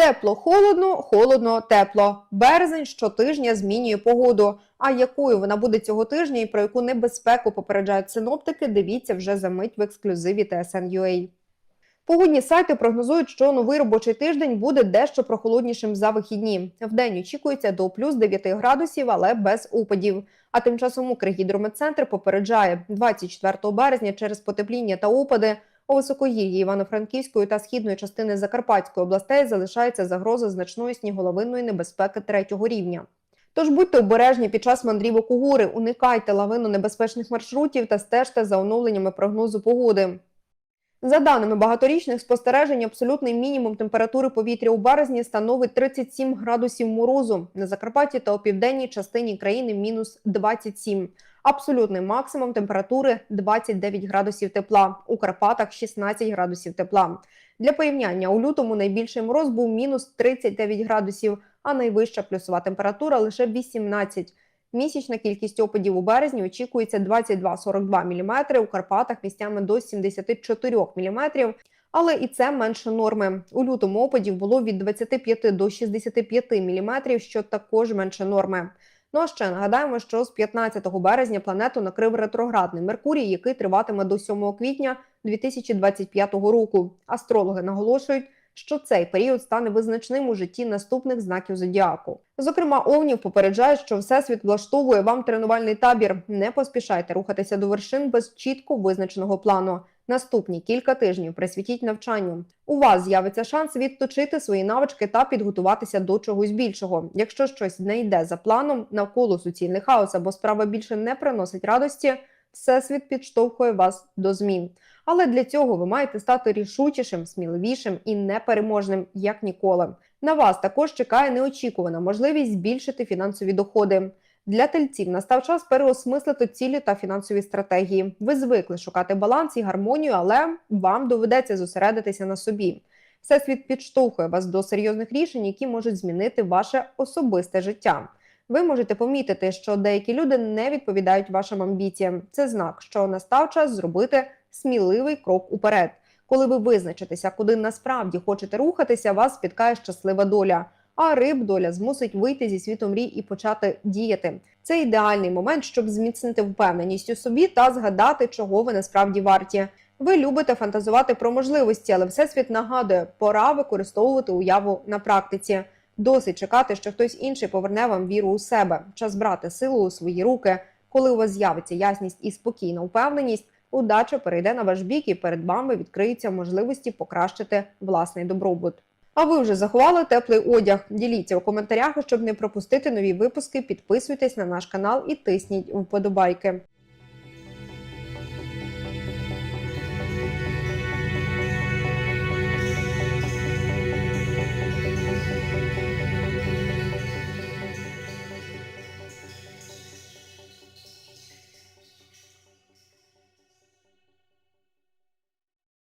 Тепло, холодно, холодно, тепло. Березень щотижня змінює погоду. А якою вона буде цього тижня і про яку небезпеку попереджають синоптики, дивіться вже за мить в ексклюзиві TSN.ua. Погодні сайти прогнозують, що новий робочий тиждень буде дещо прохолоднішим за вихідні. Вдень очікується до плюс 9 градусів, але без опадів. А тим часом Укргідрометцентр попереджає 24 березня через потепління та опади у високогір'ї Івано-Франківської та східної частини Закарпатської областей залишається загроза значної сніголовинної небезпеки третього рівня. Тож будьте обережні під час мандрівок у гори, уникайте лавину небезпечних маршрутів та стежте за оновленнями прогнозу погоди. За даними багаторічних спостережень, абсолютний мінімум температури повітря у березні становить 37 градусів морозу. На Закарпатті та у південній частині країни мінус 27. Абсолютний максимум температури 29 градусів тепла. У Карпатах 16 градусів тепла. Для порівняння у лютому найбільший мороз був мінус 39 градусів, а найвища плюсова температура лише 18. Місячна кількість опадів у березні очікується 22-42 мм, у Карпатах місцями до 74 мм, але і це менше норми. У лютому опадів було від 25 до 65 мм, що також менше норми. Ну а ще нагадаємо, що з 15 березня планету накрив ретроградний Меркурій, який триватиме до 7 квітня 2025 року. Астрологи наголошують, що цей період стане визначним у житті наступних знаків зодіаку. Зокрема, овнів попереджає, що всесвіт влаштовує вам тренувальний табір. Не поспішайте рухатися до вершин без чітко визначеного плану. Наступні кілька тижнів присвятіть навчанню. У вас з'явиться шанс відточити свої навички та підготуватися до чогось більшого. Якщо щось не йде за планом, навколо суцільний хаос або справа більше не приносить радості, всесвіт підштовхує вас до змін. Але для цього ви маєте стати рішучішим, сміливішим і непереможним, як ніколи. На вас також чекає неочікувана можливість збільшити фінансові доходи. Для тельців настав час переосмислити цілі та фінансові стратегії. Ви звикли шукати баланс і гармонію, але вам доведеться зосередитися на собі. Всесвіт підштовхує вас до серйозних рішень, які можуть змінити ваше особисте життя. Ви можете помітити, що деякі люди не відповідають вашим амбіціям. Це знак, що настав час зробити сміливий крок уперед. Коли ви визначитеся, куди насправді хочете рухатися, вас спіткає щаслива доля. А риб доля змусить вийти зі світу мрій і почати діяти. Це ідеальний момент, щоб зміцнити впевненість у собі та згадати, чого ви насправді варті. Ви любите фантазувати про можливості, але всесвіт нагадує, пора використовувати уяву на практиці. Досить чекати, що хтось інший поверне вам віру у себе. Час брати силу у свої руки. Коли у вас з'явиться ясність і спокійна впевненість, удача перейде на ваш бік, і перед вами відкриються можливості покращити власний добробут. А ви вже заховали теплий одяг? Діліться у коментарях, щоб не пропустити нові випуски. Підписуйтесь на наш канал і тисніть вподобайки.